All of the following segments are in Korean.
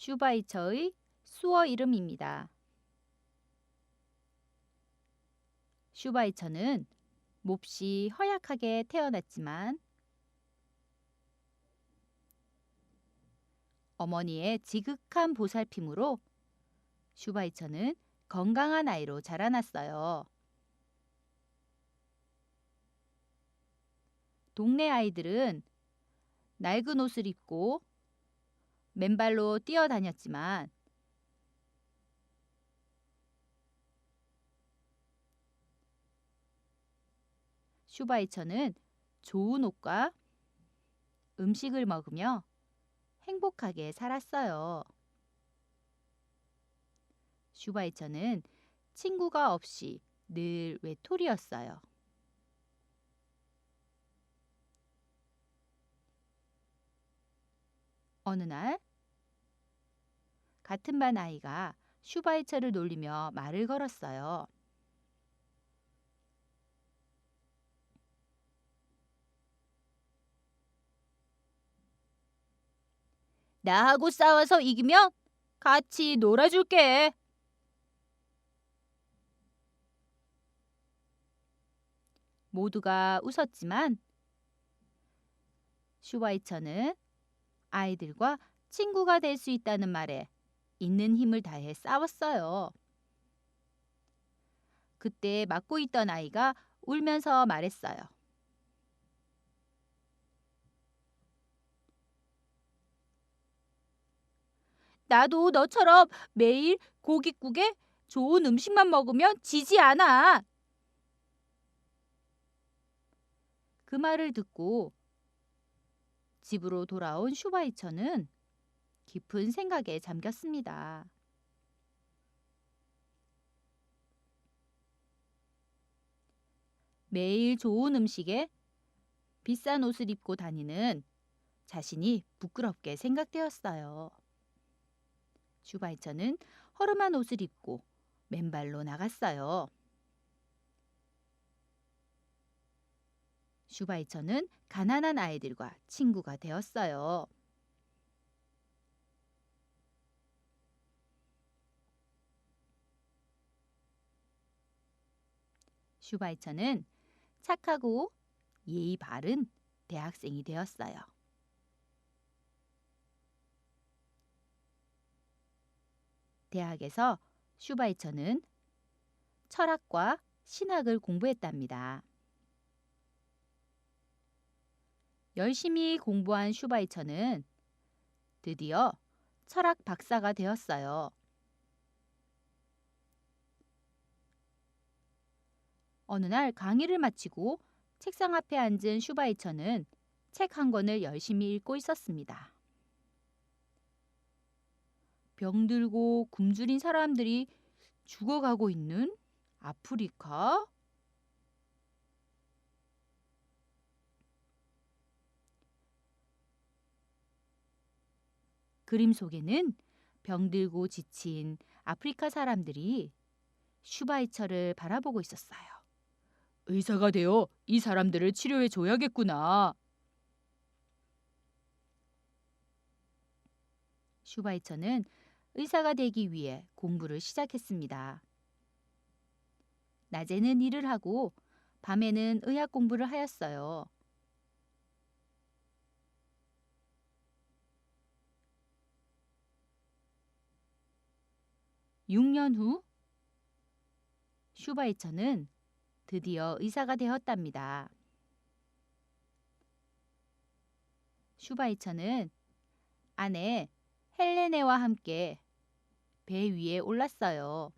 슈바이처의 수어 이름입니다. 슈바이처는 몹시 허약하게 태어났지만 어머니의 지극한 보살핌으로 슈바이처는 건강한 아이로 자라났어요. 동네 아이들은 낡은 옷을 입고 맨발로 뛰어다녔지만 슈바이처는 좋은 옷과 음식을 먹으며 행복하게 살았어요. 슈바이처는 친구가 없이 늘 외톨이였어요. 어느 날 같은 반 아이가 슈바이처를 놀리며 말을 걸었어요. 나하고 싸워서 이기면 같이 놀아줄게. 모두가 웃었지만 슈바이처는 아이들과 친구가 될 수 있다는 말에 있는 힘을 다해 싸웠어요. 그때 맡고 있던 아이가 울면서 말했어요. 나도 너처럼 매일 고깃국에 좋은 음식만 먹으면 지지 않아. 그 말을 듣고 집으로 돌아온 슈바이처는 깊은 생각에 잠겼습니다. 매일 좋은 음식에 비싼 옷을 입고 다니는 자신이 부끄럽게 생각되었어요. 슈바이처는 허름한 옷을 입고 맨발로 나갔어요. 슈바이처는 가난한 아이들과 친구가 되었어요. 슈바이처는 착하고 예의 바른 대학생이 되었어요. 대학에서 슈바이처는 철학과 신학을 공부했답니다. 열심히 공부한 슈바이처는 드디어 철학 박사가 되었어요. 어느 날 강의를 마치고 책상 앞에 앉은 슈바이처는 책 한 권을 열심히 읽고 있었습니다. 병들고 굶주린 사람들이 죽어가고 있는 아프리카? 그림 속에는 병들고 지친 아프리카 사람들이 슈바이처를 바라보고 있었어요. 의사가 되어 이 사람들을 치료해 줘야겠구나. 슈바이처는 의사가 되기 위해 공부를 시작했습니다. 낮에는 일을 하고 밤에는 의학 공부를 하였어요. 6년 후 슈바이처는 드디어 의사가 되었답니다. 슈바이처는 아내 헬레네와 함께 배 위에 올랐어요.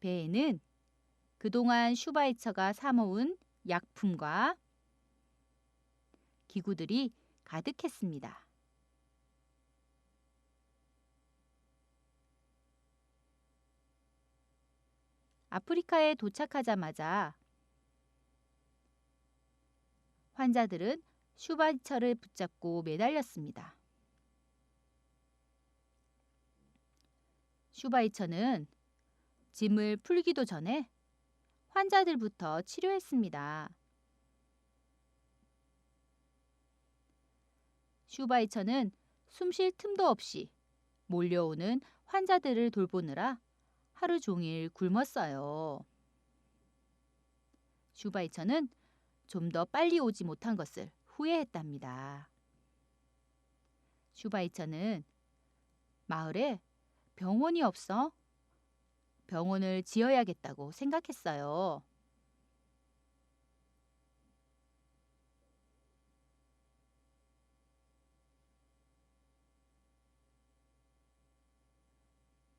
배에는 그동안 슈바이처가 사모은 약품과 기구들이 가득했습니다. 아프리카에 도착하자마자 환자들은 슈바이처를 붙잡고 매달렸습니다. 슈바이처는 짐을 풀기도 전에 환자들부터 치료했습니다. 슈바이처는 숨 쉴 틈도 없이 몰려오는 환자들을 돌보느라 하루 종일 굶었어요. 슈바이처는 좀 더 빨리 오지 못한 것을 후회했답니다. 슈바이처는 마을에 병원이 없어 병원을 지어야겠다고 생각했어요.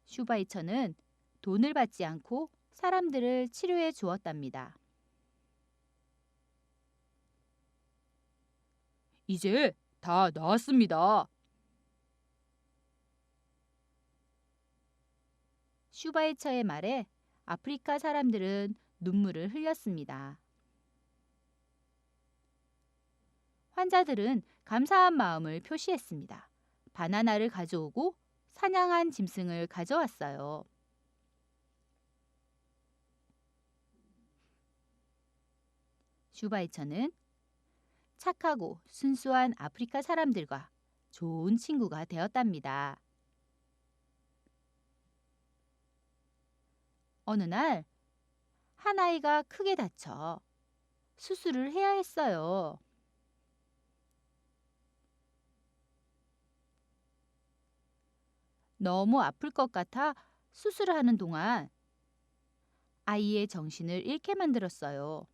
슈바이처는 돈을 받지 않고 사람들을 치료해 주었답니다. 이제 다 나았습니다. 슈바이처의 말에 아프리카 사람들은 눈물을 흘렸습니다. 환자들은 감사한 마음을 표시했습니다. 바나나를 가져오고 사냥한 짐승을 가져왔어요. 슈바이처는 착하고 순수한 아프리카 사람들과 좋은 친구가 되었답니다. 어느 날, 한 아이가 크게 다쳐 수술을 해야 했어요. 너무 아플 것 같아 수술을 하는 동안 아이의 정신을 잃게 만들었어요.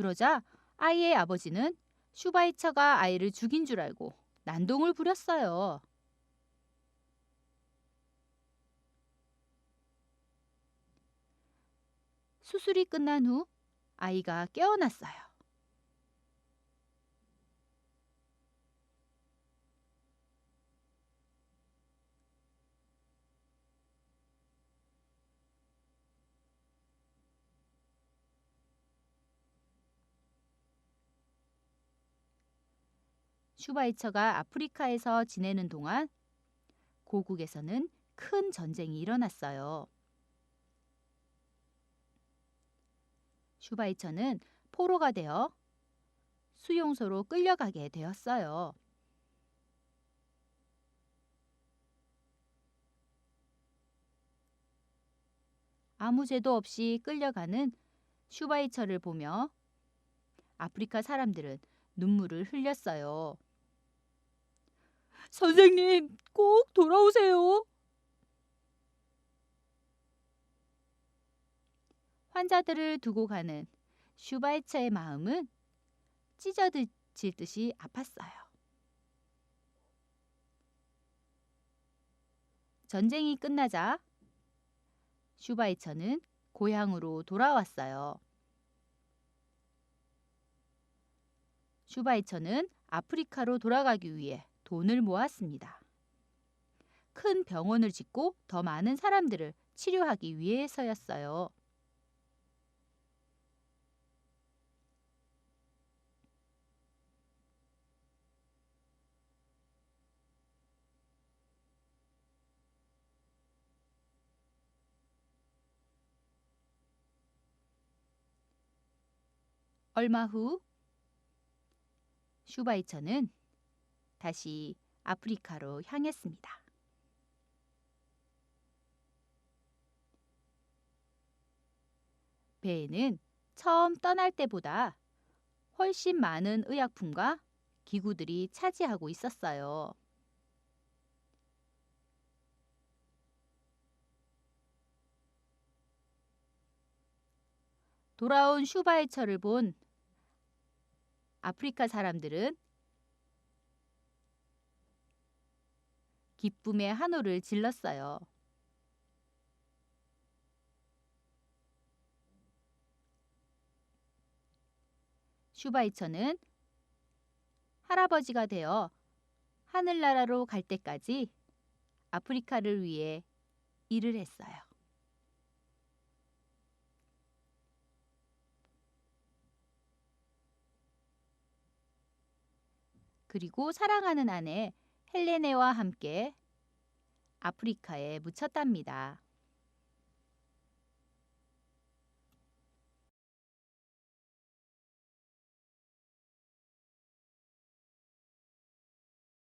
그러자 아이의 아버지는 슈바이처가 아이를 죽인 줄 알고 난동을 부렸어요. 수술이 끝난 후 아이가 깨어났어요. 슈바이처가 아프리카에서 지내는 동안 고국에서는 큰 전쟁이 일어났어요. 슈바이처는 포로가 되어 수용소로 끌려가게 되었어요. 아무 죄도 없이 끌려가는 슈바이처를 보며 아프리카 사람들은 눈물을 흘렸어요. 선생님, 꼭 돌아오세요. 환자들을 두고 가는 슈바이처의 마음은 찢어질 듯이 아팠어요. 전쟁이 끝나자 슈바이처는 고향으로 돌아왔어요. 슈바이처는 아프리카로 돌아가기 위해 돈을 모았습니다. 큰 병원을 짓고 더 많은 사람들을 치료하기 위해서였어요. 얼마 후 슈바이처는 다시 아프리카로 향했습니다. 배에는 처음 떠날 때보다 훨씬 많은 의약품과 기구들이 차지하고 있었어요. 돌아온 슈바이처를 본 아프리카 사람들은 기쁨의 한호를 질렀어요. 슈바이처는 할아버지가 되어 하늘나라로 갈 때까지 아프리카를 위해 일을 했어요. 그리고 사랑하는 아내 헬레네와 함께 아프리카에 묻혔답니다.